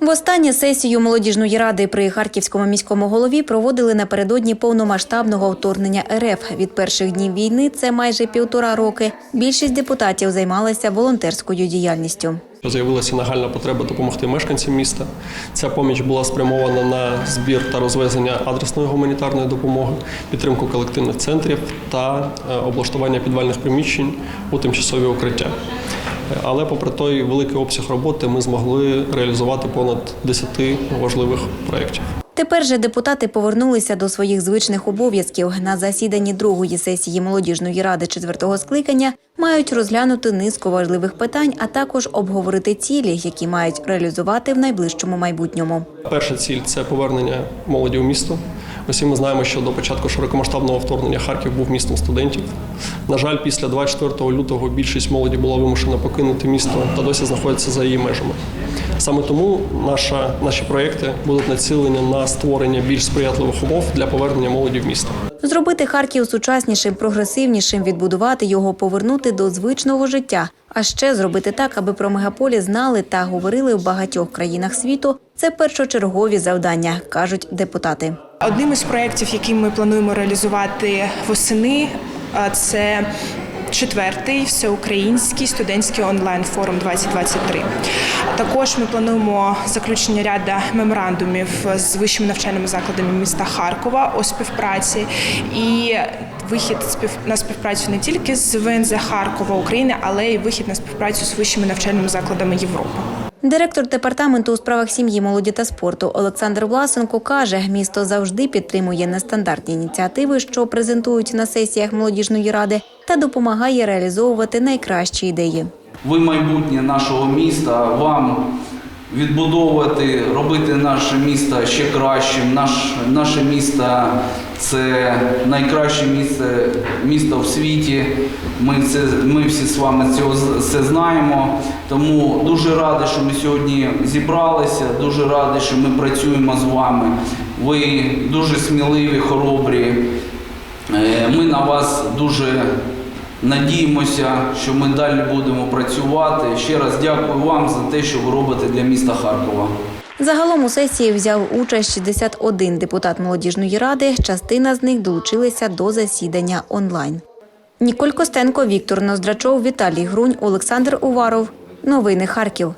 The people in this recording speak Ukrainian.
Востаннє сесію молодіжної ради при харківському міському голові проводили напередодні повномасштабного вторгнення РФ. Від перших днів війни це майже півтора роки. Більшість депутатів займалася волонтерською діяльністю. З'явилася нагальна потреба допомогти мешканцям міста. Ця поміч була спрямована на збір та розвезення адресної гуманітарної допомоги, підтримку колективних центрів та е, облаштування підвальних приміщень у тимчасові укриття. Але попри той великий обсяг роботи ми змогли реалізувати понад 10 важливих проєктів. Тепер же депутати повернулися до своїх звичних обов'язків. На засіданні другої сесії молодіжної ради четвертого скликання мають розглянути низку важливих питань, а також обговорити цілі, які мають реалізувати в найближчому майбутньому. Перша ціль це повернення молоді у місто. Усі ми знаємо, що до початку широкомасштабного вторгнення Харків був містом студентів. На жаль, після 24 лютого більшість молоді була вимушена покинути місто та досі знаходиться за її межами. Саме тому наша, наші проекти будуть націлені на створення більш сприятливих умов для повернення молоді в місто. Зробити Харків сучаснішим, прогресивнішим, відбудувати його, повернути до звичного життя. А ще зробити так, аби про мегаполі знали та говорили в багатьох країнах світу. Це першочергові завдання, кажуть депутати. Одним із проєктів, який ми плануємо реалізувати восени, це четвертий всеукраїнський студентський онлайн форум 2023. Також ми плануємо заключення ряду меморандумів з вищими навчальними закладами міста Харкова у співпраці і вихід на співпрацю не тільки з ВНЗ Харкова України, але й вихід на співпрацю з вищими навчальними закладами Європи. Директор департаменту у справах сім'ї, молоді та спорту Олександр Власенко каже, місто завжди підтримує нестандартні ініціативи, що презентують на сесіях молодіжної ради, та допомагає реалізовувати найкращі ідеї. Ви майбутнє нашого міста, вам відбудовувати, робити наше місто ще кращим. Наш, наше місто це найкраще місце, місто в світі. Ми, це, ми всі з вами цього це знаємо. Тому дуже радий, що ми сьогодні зібралися. Дуже радий, що ми працюємо з вами. Ви дуже сміливі, хоробрі. Е, Ми на вас дуже надіємося, що ми далі будемо працювати. Ще раз дякую вам за те, що ви робите для міста Харкова. Загалом у сесії взяв участь 61 депутат молодіжної ради. Частина з них долучилися до засідання онлайн. Ніколь Костенко, Віктор Ноздрачов, Віталій Грунь, Олександр Уваров. Новини Харків.